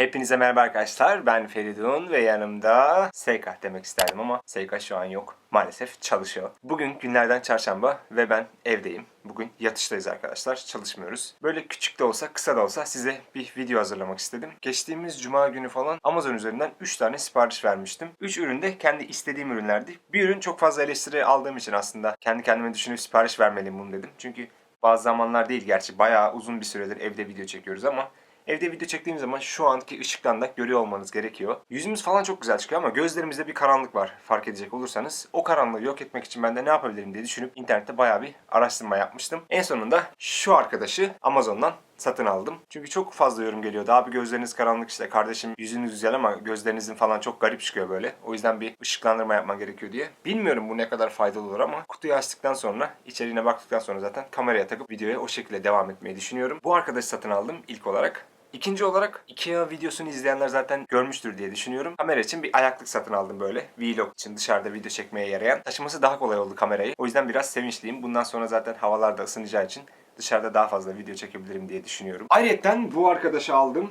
Hepinize merhaba arkadaşlar. Ben Feridun ve yanımda Seyka demek isterdim ama Seyka şu an yok. Maalesef çalışıyor. Bugün günlerden çarşamba ve ben evdeyim. Bugün yatıştayız arkadaşlar. Çalışmıyoruz. Böyle küçük de olsa kısa da olsa size bir video hazırlamak istedim. Geçtiğimiz cuma günü falan Amazon üzerinden 3 tane sipariş vermiştim. 3 ürün de kendi istediğim ürünlerdi. Bir ürün çok fazla eleştiri aldığım için aslında kendi kendime düşünüp sipariş vermeliyim bunu dedim. Çünkü bazı zamanlar değil gerçi bayağı uzun bir süredir evde video çekiyoruz ama Evde video çektiğim zaman şu anki ışıktan da görüyor olmanız gerekiyor. Yüzümüz falan çok güzel çıkıyor ama gözlerimizde bir karanlık var fark edecek olursanız. O karanlığı yok etmek için ben de ne yapabilirim diye düşünüp internette bayağı bir araştırma yapmıştım. En sonunda şu arkadaşı Amazon'dan satın aldım. Çünkü çok fazla yorum geliyordu. Abi gözleriniz karanlık işte kardeşim yüzünüz güzel ama gözlerinizin falan çok garip çıkıyor böyle. O yüzden bir ışıklandırma yapman gerekiyor diye. Bilmiyorum bu ne kadar faydalı olur ama kutuyu açtıktan sonra içeriğine baktıktan sonra zaten kameraya takıp videoya o şekilde devam etmeyi düşünüyorum. Bu arkadaşı satın aldım ilk olarak. İkinci olarak IKEA videosunu izleyenler zaten görmüştür diye düşünüyorum. Kamera için bir ayaklık satın aldım böyle. Vlog için dışarıda video çekmeye yarayan. Taşıması daha kolay oldu kamerayı. O yüzden biraz sevinçliyim. Bundan sonra zaten havalar da ısınacağı için dışarıda daha fazla video çekebilirim diye düşünüyorum. Ayrıca bu arkadaşı aldım.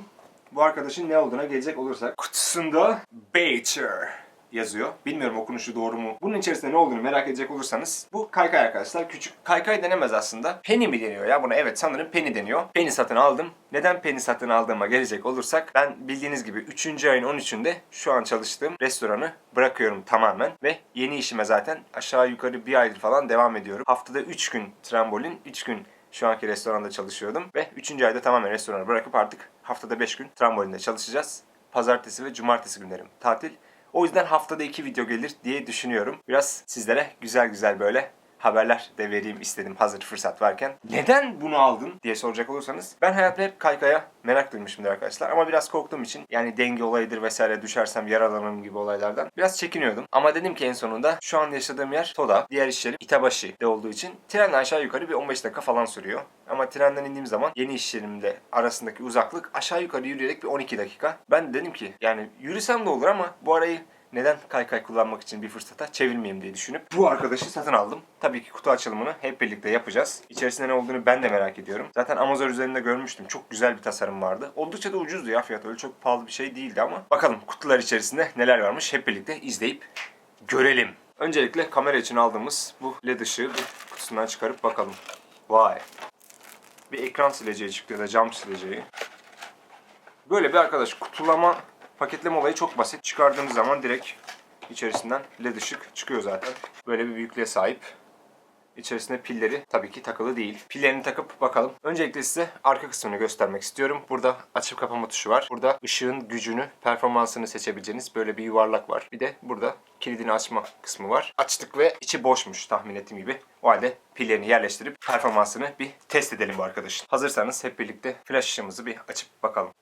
Bu arkadaşın ne olduğuna gelecek olursak kutusunda Becher yazıyor. Bilmiyorum okunuşu doğru mu. Bunun içerisinde ne olduğunu merak edecek olursanız bu kaykay arkadaşlar. Küçük kaykay denemez aslında. Penny mi deniyor ya buna? Evet sanırım Penny deniyor. Penny satın aldım. Neden Penny satın aldığıma gelecek olursak ben bildiğiniz gibi 3. ayın 13'ünde şu an çalıştığım restoranı bırakıyorum tamamen ve yeni işime zaten aşağı yukarı bir aydır falan devam ediyorum. Haftada 3 gün trambolin, 3 gün şu anki restoranda çalışıyordum ve 3. ayda tamamen restoranı bırakıp artık haftada 5 gün trambolinde çalışacağız. Pazartesi ve cumartesi günlerim tatil. O yüzden haftada 2 video gelir diye düşünüyorum. Biraz sizlere güzel güzel böyle haberler de vereyim istedim hazır fırsat varken. Neden bunu aldın diye soracak olursanız ben hayatta hep kaykaya merak duymuşumdur arkadaşlar ama biraz korktuğum için yani denge olayıdır vesaire düşersem yaralanırım gibi olaylardan biraz çekiniyordum. Ama dedim ki en sonunda şu an yaşadığım yer Toda, diğer iş yerim Itabashi de olduğu için trenle aşağı yukarı bir 15 dakika falan sürüyor. Ama trenden indiğim zaman yeni iş yerimle arasındaki uzaklık aşağı yukarı yürüyerek bir 12 dakika. Ben de dedim ki yani yürüsem de olur ama bu arayı neden kaykay kullanmak için bir fırsata çevirmeyeyim diye düşünüp bu arkadaşı satın aldım. Tabii ki kutu açılımını hep birlikte yapacağız. İçerisinde ne olduğunu ben de merak ediyorum. Zaten Amazon üzerinde görmüştüm. Çok güzel bir tasarım vardı. Oldukça da ucuzdu ya fiyat. Öyle çok pahalı bir şey değildi ama. Bakalım kutular içerisinde neler varmış hep birlikte izleyip görelim. Öncelikle kamera için aldığımız bu led ışığı bir kutusundan çıkarıp bakalım. Vay. Bir ekran sileceği çıktı ya da cam sileceği. Böyle bir arkadaş kutulama paketleme olayı çok basit. Çıkardığınız zaman direkt içerisinden led ışık çıkıyor zaten. Böyle bir büyüklüğe sahip. İçerisinde pilleri tabii ki takılı değil. Pillerini takıp bakalım. Öncelikle size arka kısmını göstermek istiyorum. Burada açıp kapama tuşu var. Burada ışığın gücünü, performansını seçebileceğiniz böyle bir yuvarlak var. Bir de burada kilidini açma kısmı var. Açtık ve içi boşmuş tahmin ettiğim gibi. O halde pillerini yerleştirip performansını bir test edelim bu arkadaşın. Hazırsanız hep birlikte flash ışığımızı bir açıp bakalım.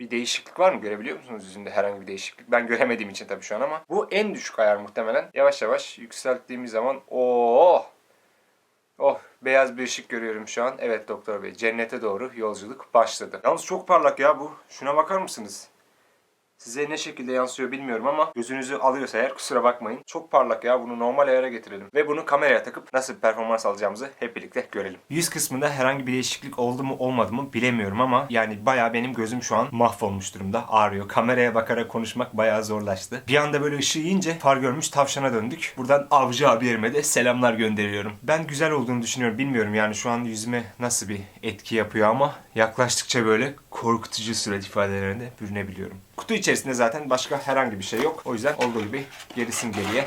Bir değişiklik var mı? Görebiliyor musunuz yüzünde herhangi bir değişiklik? Ben göremediğim için tabii şu an ama. Bu en düşük ayar muhtemelen. Yavaş yavaş yükselttiğimiz zaman oh Oh beyaz bir ışık görüyorum şu an. Evet doktor bey cennete doğru yolculuk başladı. Yalnız çok parlak ya bu. Şuna bakar mısınız? Size ne şekilde yansıyor bilmiyorum ama gözünüzü alıyorsa eğer kusura bakmayın. Çok parlak ya bunu normal ayara getirelim. Ve bunu kameraya takıp nasıl bir performans alacağımızı hep birlikte görelim. Yüz kısmında herhangi bir değişiklik oldu mu olmadı mı bilemiyorum ama yani bayağı benim gözüm şu an mahvolmuş durumda. Ağrıyor. Kameraya bakarak konuşmak bayağı zorlaştı. Bir anda böyle ışığı yiyince far görmüş tavşana döndük. Buradan avcı abiyerime de selamlar gönderiyorum. Ben güzel olduğunu düşünüyorum. Bilmiyorum yani şu an yüzüme nasıl bir etki yapıyor ama yaklaştıkça böyle korkutucu surat ifadelerine bürünebiliyorum. Kutu içerisinde zaten başka herhangi bir şey yok. O yüzden olduğu gibi gerisin geriye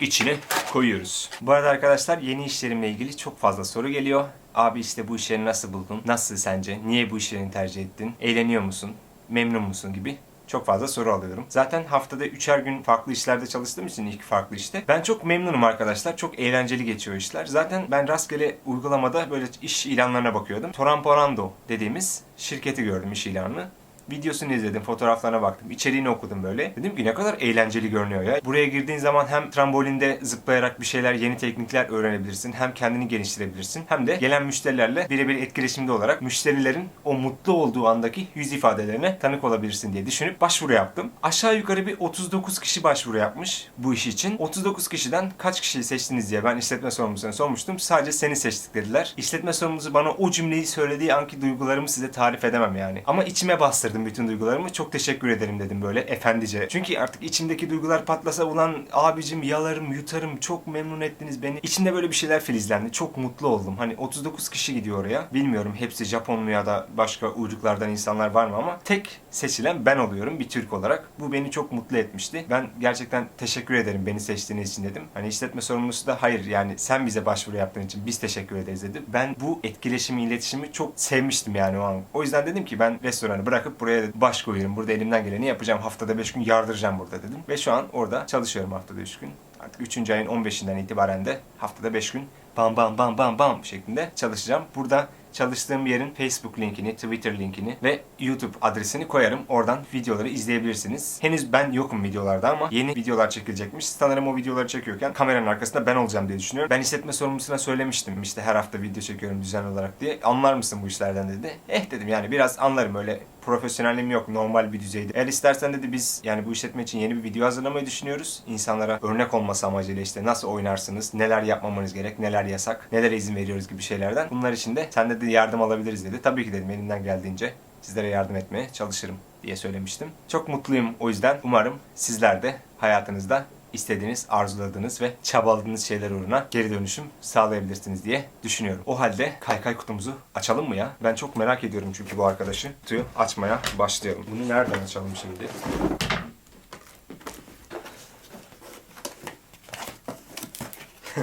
içine koyuyoruz. Bu arada arkadaşlar yeni işlerimle ilgili çok fazla soru geliyor. Abi işte bu işleri nasıl buldun? Nasıl sence? Niye bu işlerini tercih ettin? Eğleniyor musun? Memnun musun gibi çok fazla soru alıyorum. Zaten haftada üçer gün farklı işlerde çalıştığım için ilk farklı işte. Ben çok memnunum arkadaşlar. Çok eğlenceli geçiyor işler. Zaten ben rastgele uygulamada böyle iş ilanlarına bakıyordum. Toramporando dediğimiz şirketi gördüm iş ilanını. Videosunu izledim, fotoğraflarına baktım, içeriğini okudum böyle. Dedim ki ne kadar eğlenceli görünüyor ya. Buraya girdiğin zaman hem trambolinde zıplayarak bir şeyler, yeni teknikler öğrenebilirsin. Hem kendini geliştirebilirsin. Hem de gelen müşterilerle birebir etkileşimde olarak müşterilerin o mutlu olduğu andaki yüz ifadelerine tanık olabilirsin diye düşünüp başvuru yaptım. Aşağı yukarı bir 39 kişi başvuru yapmış bu iş için. 39 kişiden kaç kişiyi seçtiniz diye ben işletme sorumlusuna sormuştum. Sadece seni seçtik dediler. İşletme sorumlusu bana o cümleyi söylediği anki duygularımı size tarif edemem yani. Ama içime bastırdım bütün duygularımı. Çok teşekkür ederim dedim böyle efendice. Çünkü artık içimdeki duygular patlasa ulan abicim yalarım yutarım çok memnun ettiniz beni. İçimde böyle bir şeyler filizlendi. Çok mutlu oldum. Hani 39 kişi gidiyor oraya. Bilmiyorum hepsi Japonlu ya da başka uyruklardan insanlar var mı ama tek seçilen ben oluyorum bir Türk olarak. Bu beni çok mutlu etmişti. Ben gerçekten teşekkür ederim beni seçtiğiniz için dedim. Hani işletme sorumlusu da hayır yani sen bize başvuru yaptığın için biz teşekkür ederiz dedi. Ben bu etkileşimi, iletişimi çok sevmiştim yani o an. O yüzden dedim ki ben restoranı bırakıp buraya baş koyuyorum. Burada elimden geleni yapacağım. Haftada 5 gün yardıracağım burada dedim. Ve şu an orada çalışıyorum haftada 3 gün. Artık 3. ayın 15'inden itibaren de haftada 5 gün bam bam bam bam bam şeklinde çalışacağım. Burada çalıştığım yerin Facebook linkini, Twitter linkini ve YouTube adresini koyarım. Oradan videoları izleyebilirsiniz. Henüz ben yokum videolarda ama yeni videolar çekilecekmiş. Sanırım o videoları çekiyorken kameranın arkasında ben olacağım diye düşünüyorum. Ben işletme sorumlusuna söylemiştim işte her hafta video çekiyorum düzenli olarak diye. Anlar mısın bu işlerden dedi. Eh dedim yani biraz anlarım öyle profesyonelliğim yok normal bir düzeyde. Eğer istersen dedi biz yani bu işletme için yeni bir video hazırlamayı düşünüyoruz. İnsanlara örnek olması amacıyla işte nasıl oynarsınız, neler yapmamanız gerek, neler yasak, nelere izin veriyoruz gibi şeylerden. Bunlar için de sen dedi yardım alabiliriz dedi. Tabii ki dedim elimden geldiğince sizlere yardım etmeye çalışırım diye söylemiştim. Çok mutluyum o yüzden. Umarım sizler de hayatınızda istediğiniz, arzuladığınız ve çabaladığınız şeyler uğruna geri dönüşüm sağlayabilirsiniz diye düşünüyorum. O halde kaykay kutumuzu açalım mı ya? Ben çok merak ediyorum çünkü bu arkadaşı. Kutuyu açmaya başlayalım. Bunu nereden açalım şimdi?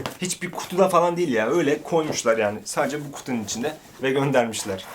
Hiçbir kutuda falan değil ya. Öyle koymuşlar yani. Sadece bu kutunun içinde ve göndermişler.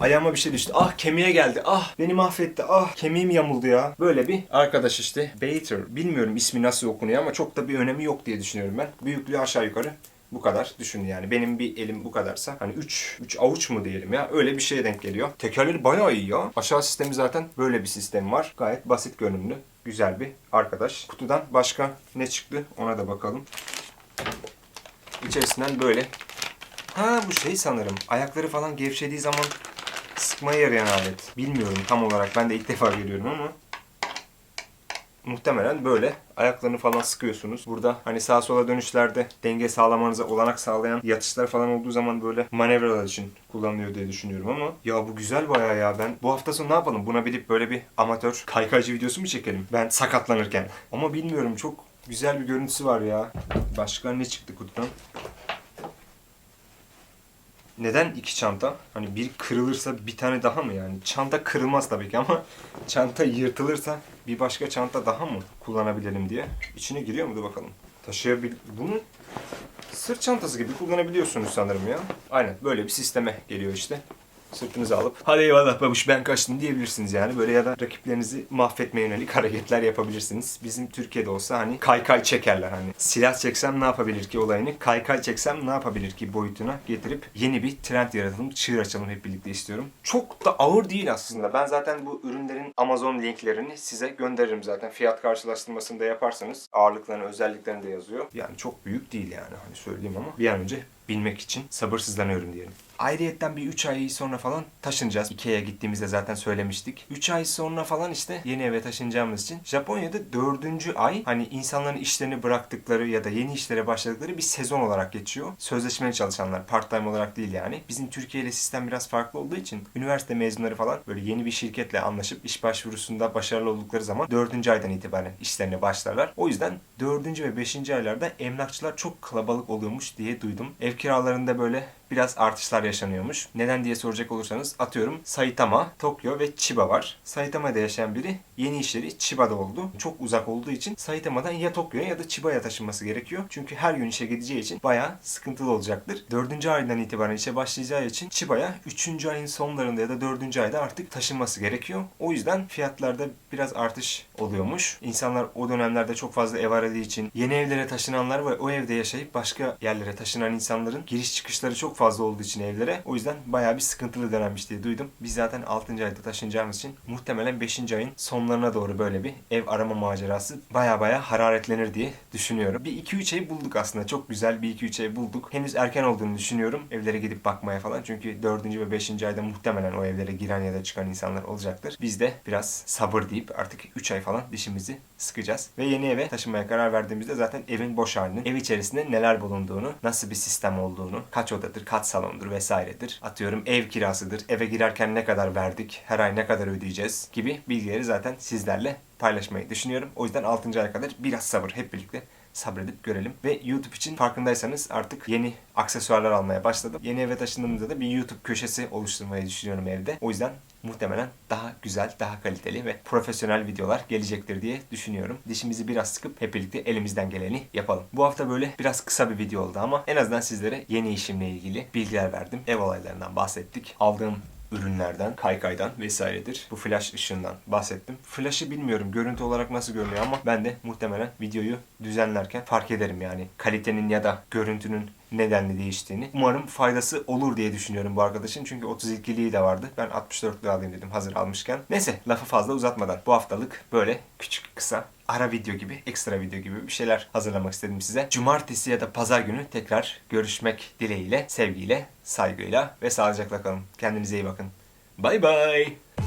Ayağıma bir şey düştü. Ah kemiğe geldi. Ah beni mahvetti. Ah kemiğim yamuldu ya. Böyle bir arkadaş işte. Bater. Bilmiyorum ismi nasıl okunuyor ama çok da bir önemi yok diye düşünüyorum ben. Büyüklüğü aşağı yukarı bu kadar düşün yani. Benim bir elim bu kadarsa hani 3 3 avuç mu diyelim ya. Öyle bir şeye denk geliyor. Tekerleri bayağı iyi ya. Aşağı sistemi zaten böyle bir sistem var. Gayet basit görünümlü. Güzel bir arkadaş. Kutudan başka ne çıktı ona da bakalım. İçerisinden böyle Ha bu şey sanırım. Ayakları falan gevşediği zaman sıkmaya yarayan alet. Bilmiyorum tam olarak. Ben de ilk defa görüyorum ama. Muhtemelen böyle ayaklarını falan sıkıyorsunuz. Burada hani sağa sola dönüşlerde denge sağlamanıza olanak sağlayan yatışlar falan olduğu zaman böyle manevralar için kullanılıyor diye düşünüyorum ama ya bu güzel bayağı ya ben bu hafta sonu ne yapalım buna bilip böyle bir amatör kaykaycı videosu mu çekelim ben sakatlanırken ama bilmiyorum çok güzel bir görüntüsü var ya başka ne çıktı kutudan neden iki çanta? Hani bir kırılırsa bir tane daha mı yani? Çanta kırılmaz tabii ki ama çanta yırtılırsa bir başka çanta daha mı kullanabilelim diye. İçine giriyor mu da bakalım. Taşıyabil... Bunu sırt çantası gibi kullanabiliyorsunuz sanırım ya. Aynen böyle bir sisteme geliyor işte. Sırtınıza alıp hadi eyvallah babuş ben kaçtım diyebilirsiniz yani. Böyle ya da rakiplerinizi mahvetmeye yönelik hareketler yapabilirsiniz. Bizim Türkiye'de olsa hani kaykay çekerler hani. Silah çeksem ne yapabilir ki olayını, kaykay çeksem ne yapabilir ki boyutuna getirip yeni bir trend yaratalım, çığır açalım hep birlikte istiyorum. Çok da ağır değil aslında. Ben zaten bu ürünlerin Amazon linklerini size gönderirim zaten. Fiyat karşılaştırmasını da yaparsanız ağırlıklarını, özelliklerini de yazıyor. Yani çok büyük değil yani hani söyleyeyim ama bir an önce bilmek için sabırsızlanıyorum diyelim. Ayrıyetten bir 3 ay sonra falan taşınacağız. Ikea'ya gittiğimizde zaten söylemiştik. 3 ay sonra falan işte yeni eve taşınacağımız için Japonya'da 4. ay hani insanların işlerini bıraktıkları ya da yeni işlere başladıkları bir sezon olarak geçiyor. Sözleşmeli çalışanlar part time olarak değil yani. Bizim Türkiye ile sistem biraz farklı olduğu için üniversite mezunları falan böyle yeni bir şirketle anlaşıp iş başvurusunda başarılı oldukları zaman 4. aydan itibaren işlerine başlarlar. O yüzden 4. ve 5. aylarda emlakçılar çok kalabalık oluyormuş diye duydum. Ev kiralarında böyle biraz artışlar yaşanıyormuş. Neden diye soracak olursanız atıyorum Saitama, Tokyo ve Chiba var. Saitama'da yaşayan biri yeni işleri Chiba'da oldu. Çok uzak olduğu için Saitama'dan ya Tokyo'ya ya da Chiba'ya taşınması gerekiyor. Çünkü her gün işe gideceği için bayağı sıkıntılı olacaktır. Dördüncü aydan itibaren işe başlayacağı için Chiba'ya üçüncü ayın sonlarında ya da dördüncü ayda artık taşınması gerekiyor. O yüzden fiyatlarda biraz artış oluyormuş. İnsanlar o dönemlerde çok fazla ev aradığı için yeni evlere taşınanlar ve o evde yaşayıp başka yerlere taşınan insanların giriş çıkışları çok fazla olduğu için evler evlere. O yüzden bayağı bir sıkıntılı dönemmiş diye duydum. Biz zaten 6. ayda taşınacağımız için muhtemelen 5. ayın sonlarına doğru böyle bir ev arama macerası baya baya hararetlenir diye düşünüyorum. Bir 2-3 ay bulduk aslında. Çok güzel bir 2-3 ay bulduk. Henüz erken olduğunu düşünüyorum evlere gidip bakmaya falan. Çünkü 4. ve 5. ayda muhtemelen o evlere giren ya da çıkan insanlar olacaktır. Biz de biraz sabır deyip artık 3 ay falan dişimizi sıkacağız. Ve yeni eve taşınmaya karar verdiğimizde zaten evin boş halinin, ev içerisinde neler bulunduğunu, nasıl bir sistem olduğunu, kaç odadır, kaç salondur vesairedir. Atıyorum ev kirasıdır, eve girerken ne kadar verdik, her ay ne kadar ödeyeceğiz gibi bilgileri zaten sizlerle paylaşmayı düşünüyorum. O yüzden 6. aya kadar biraz sabır hep birlikte sabredip görelim. Ve YouTube için farkındaysanız artık yeni aksesuarlar almaya başladım. Yeni eve taşındığımızda da bir YouTube köşesi oluşturmayı düşünüyorum evde. O yüzden muhtemelen daha güzel, daha kaliteli ve profesyonel videolar gelecektir diye düşünüyorum. Dişimizi biraz sıkıp hep birlikte elimizden geleni yapalım. Bu hafta böyle biraz kısa bir video oldu ama en azından sizlere yeni işimle ilgili bilgiler verdim. Ev olaylarından bahsettik. Aldığım ürünlerden, kaykaydan vesairedir. Bu flash ışığından bahsettim. Flash'ı bilmiyorum görüntü olarak nasıl görünüyor ama ben de muhtemelen videoyu düzenlerken fark ederim yani kalitenin ya da görüntünün nedenli değiştiğini. Umarım faydası olur diye düşünüyorum bu arkadaşın. Çünkü 32'liği de vardı. Ben 64'lüğü alayım dedim hazır almışken. Neyse lafı fazla uzatmadan bu haftalık böyle küçük kısa ara video gibi, ekstra video gibi bir şeyler hazırlamak istedim size. Cumartesi ya da pazar günü tekrar görüşmek dileğiyle, sevgiyle, saygıyla ve sağlıcakla kalın. Kendinize iyi bakın. Bay bay.